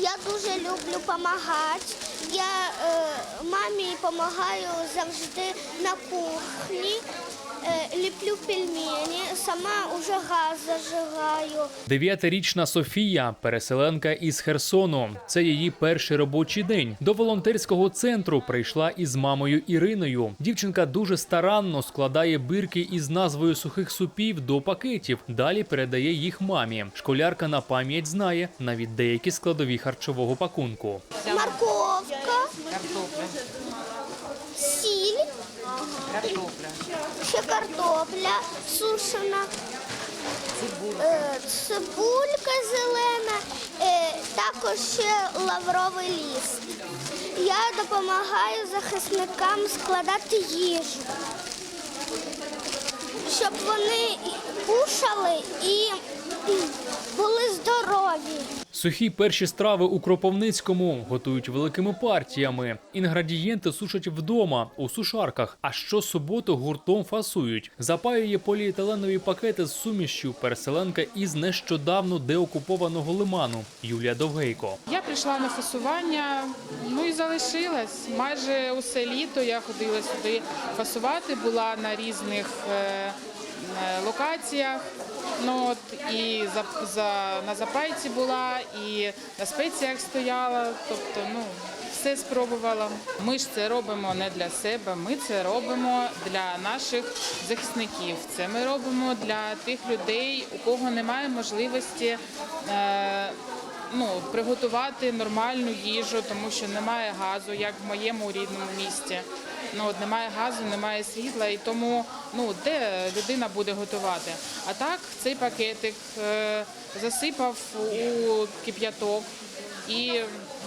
Я дуже люблю допомагати. Я е, мамі допомагаю завжди на кухні. Ліплю пельмені, сама вже газ зажигаю. Дев'ятирічна Софія, переселенка із Херсону. Це її перший робочий день. До волонтерського центру прийшла із мамою Іриною. Дівчинка дуже старанно складає бирки із назвою сухих супів до пакетів. Далі передає їх мамі. Школярка на пам'ять знає навіть деякі складові харчового пакунку. Морковка, ще картопля сушена, е, цибулька зелена, е, також ще лавровий ліст. Я допомагаю захисникам складати їжу, щоб вони кушали і були здорові. Сухі перші страви у Кропивницькому готують великими партіями. Інгредієнти сушать вдома у сушарках, а щосуботу гуртом фасують. Запаює поліетиленові пакети з сумішчю переселенка із нещодавно деокупованого лиману Юлія Довгейко. Я прийшла на фасування, ну і залишилась. Майже усе літо я ходила сюди фасувати, була на різних е, е, локаціях. Ну, от, і за, за, на запайці була, і на спеціях стояла. Тобто, ну, все спробувала. Ми ж це робимо не для себе, ми це робимо для наших захисників. Це ми робимо для тих людей, у кого немає можливості. Е, ну, приготувати нормальну їжу, тому що немає газу, як в моєму рідному місті. Ну, от немає газу, немає світла, і тому ну, де людина буде готувати. А так цей пакетик е, засипав у кип'яток і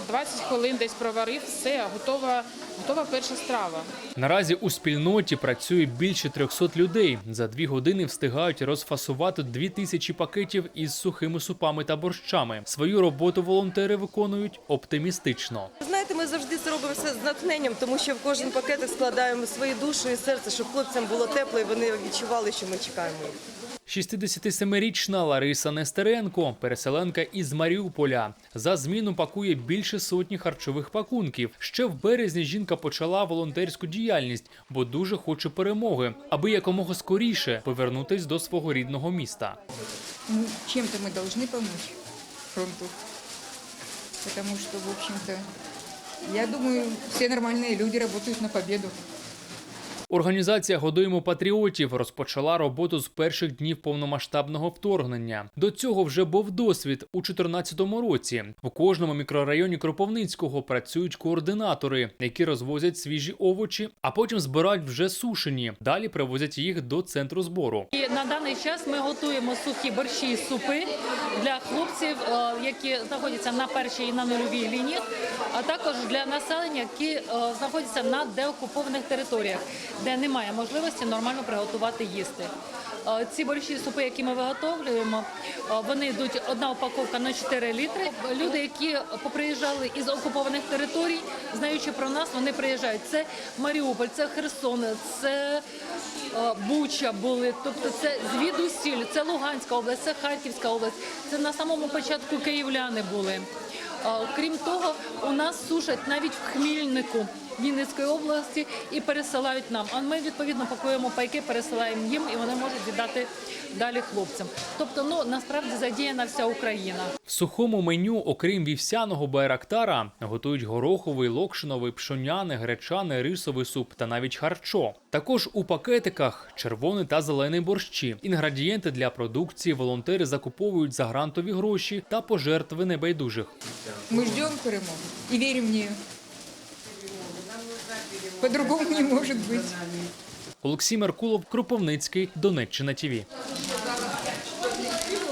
20 хвилин десь проварив, все, готова, готова перша страва. Наразі у спільноті працює більше 300 людей. За дві години встигають розфасувати дві тисячі пакетів із сухими супами та борщами. Свою роботу волонтери виконують оптимістично. Знаєте, ми завжди це робимо все з натхненням, тому що в кожен пакетик складаємо свою душу і серце, щоб хлопцям було тепло і вони відчували, що ми чекаємо їх. 67-річна Лариса Нестеренко, переселенка із Маріуполя, за зміну пакує більше сотні харчових пакунків. Ще в березні жінка почала волонтерську діяльність, бо дуже хоче перемоги, аби якомога скоріше повернутись до свого рідного міста. Ну, чем-то мы должны помочь фронту. Потому что, в общем-то, я думаю, все нормальные люди работают на победу. Організація Годуємо патріотів розпочала роботу з перших днів повномасштабного вторгнення. До цього вже був досвід у 2014 році. В кожному мікрорайоні Кропивницького працюють координатори, які розвозять свіжі овочі, а потім збирають вже сушені. Далі привозять їх до центру збору. І на даний час ми готуємо сухі борщі і супи для хлопців, е, які знаходяться на першій і на нульовій лініях, а також для населення, які е, знаходяться на деокупованих територіях, де немає можливості нормально приготувати їсти. Е, Ці борщі супи, які ми виготовлюємо, е, вони йдуть одна упаковка на 4 літри. Люди, які поприїжджали із окупованих територій, знаючи про нас, вони приїжджають. Це Маріуполь, це Херсон, це е, Буча були. Тобто це звідусіль, це Луганська область, це Харківська область. Це на самому початку київляни були. Крім того, у нас сушать навіть в Хмільнику Вінницької області і пересилають нам. А ми відповідно пакуємо пайки, пересилаємо їм, і вони можуть віддати далі хлопцям. Тобто, ну насправді задіяна вся Україна. В сухому меню, окрім вівсяного байрактара, готують гороховий, локшиновий, пшоняний, гречаний, рисовий суп та навіть харчо. Також у пакетиках червоний та зелений борщі. Інгредієнти для продукції волонтери закуповують за грантові гроші та пожертви небайдужих. Мы ждем перемогу и верим в нее. По-другому не может быть. Олексій Меркулов, Кропивницький, Донеччина ТІВІ.